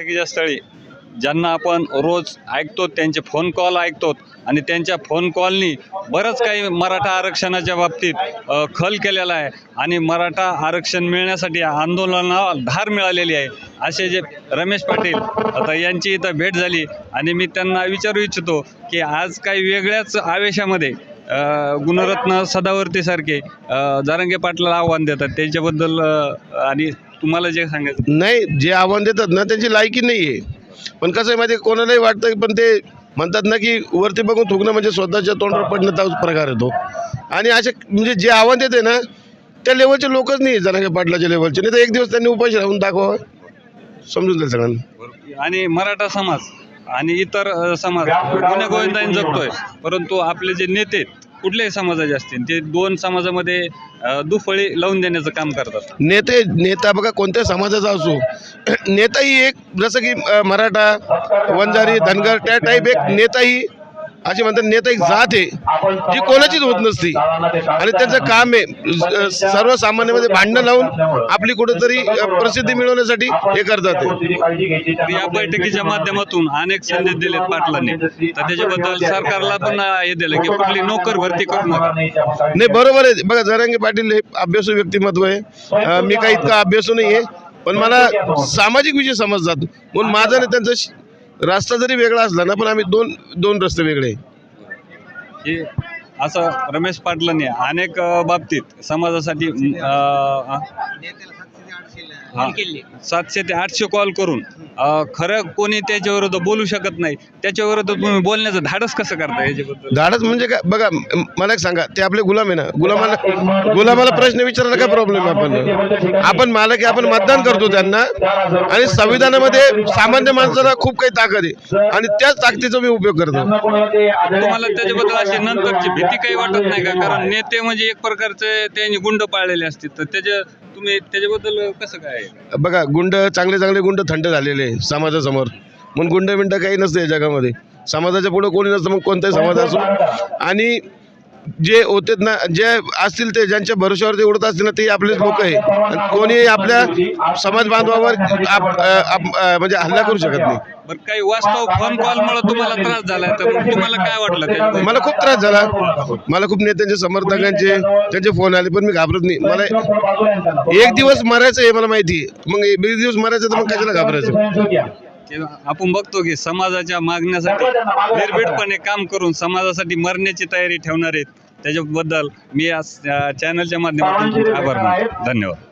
बैठकीच्या स्थळी ज्यांना आपण रोज ऐकतो त्यांचे फोन कॉल ऐकतो आणि त्यांच्या फोन कॉलनी बरंच काही मराठा आरक्षणाच्या बाबतीत खल केलेला आहे आणि मराठा आरक्षण मिळण्यासाठी आंदोलनाला धार मिळालेली आहे. असे जे रमेश पाटील आता यांची इथं भेट झाली आणि मी त्यांना विचारू इच्छितो की आज काही वेगळ्याच आवेशामध्ये गुणरत्न सदावर्तीसारखे जारंगे पाटलाला आव्हान देतात. त्यांच्याबद्दल आणि तुम्हाला जे सांगायचं नाही जे आव्हान देतात ना त्यांची लायकी नाही आहे पण कसं आहे माहिती आहे, कोणालाही वाटतं पण ते म्हणतात ना की वरती बघून थुकणं म्हणजे स्वतःच्या तोंडावर पडणं तोच प्रकार येतो. आणि असे म्हणजे जे आव्हान देते ना त्या लेवलचे लोकच नाही जणांगे पाटलाच्या लेवलचे नाही तर एक दिवस त्यांनी उपाशी राहून दाखवावं. समजून जाईल सगळ्यांना. आणि मराठा समाज आणि इतर अ, समाज गुन्हेगोविंदाने जगतोय. परंतु आपले जे नेते आहेत, कुठल्याही समाजाचे असतील ते दोन समाजामध्ये अ, दुफळी लावून देण्याचं काम करतात. नेते नेता बघा कोणत्या समाजाचा असो. नेताही एक जसं की अ, मराठा वंजारी धनगर त्या टाईप एक नेताही असे म्हणतात नेता एक जात आहे जी कोणाचीच होत नसती. आणि त्याचं काम आहे सर्वसामान्यामध्ये भांडणं लावून आपली कुठेतरी प्रसिद्धी मिळवण्यासाठी हे करतात या बैठकीच्या माध्यमातून अनेक संदेश दिलेत पाटलांनी. तर त्याच्याबद्दल सरकारला पण हे दिलं की कुठली नोकर भरती करू नका. नाही बरोबर आहे. बघा जरांगे पाटील हे अभ्यासू व्यक्तिमत्व आहे. मी काही इतका अभ्यासू नाही आहे पण मला सामाजिक विषय समजतात. म्हणून माझा आणि त्यांचा रस्ता जरी वेगळा असला ना पण आम्ही दोन दोन रस्ते वेगळे. असं रमेश पाटलांनी अनेक बाबतीत समाजासाठी सातशे ते आठशे कॉल करून खरं कोणी त्याच्या विरुद्ध बोलू शकत नाही त्याच्या विरुद्ध तुम्ही बोलण्याचं धाडस कसं करता याच्याबद्दल? धाडस म्हणजे काय? बघा मला एक सांगा ते आपले गुलाम आहे ना गुलामाला गुलामाला प्रश्न विचारायला काय प्रॉब्लेम आपण? आपण मालक आपण मतदान करतो त्यांना आणि संविधानामध्ये सामान्य माणसाला खूप काही ताकद आहे आणि त्याच ताकदीचा मी उपयोग करतो. तुम्हाला त्याच्याबद्दल अशी नंतरची भीती काही वाटत नाही का? कारण नेते म्हणजे एक प्रकारचे त्यांनी गुंड पाळलेले असतील. तर त्याच्या तुम्ही त्याच्याबद्दल कसं काय? बघा गुंड चांगले चांगले गुंड थंड झालेले आहे समाजासमोर. म्हणून गुंड बिंड काही नसतं या जगामध्ये. समाजाच्या पुढे कोणी नसतं मग कोणताही समाज असो. आणि जे होते ना जे असतील ते ज्यांच्या भरोश्यावरती उडत असतील ना ते आपलेच लोक आहे. कोणी आपल्या समाज बांधवावर म्हणजे हल्ला करू शकत नाही. बरं काही वास्तव फोन कॉलमुळे तुम्हाला त्रास झालाय तर मग तुम्हाला काय वाटलं? मला खूप त्रास झाला. मला खूप नेत्यांचे समर्थकांचे त्यांचे फोन आले पण मी घाबरत नाही. मला एक दिवस मरायचं हे मला माहिती आहे. मग एक दिवस मरायचं तर मग कशाला घाबरायचं? आपण बघतो की समाजाच्या मागण्यासाठी निर्भीडपणे काम करून समाजासाठी मरण्याची तयारी ठेवणार आहेत. त्याच्याबद्दल मी या चॅनलच्या माध्यमातून आभार मानतो. धन्यवाद.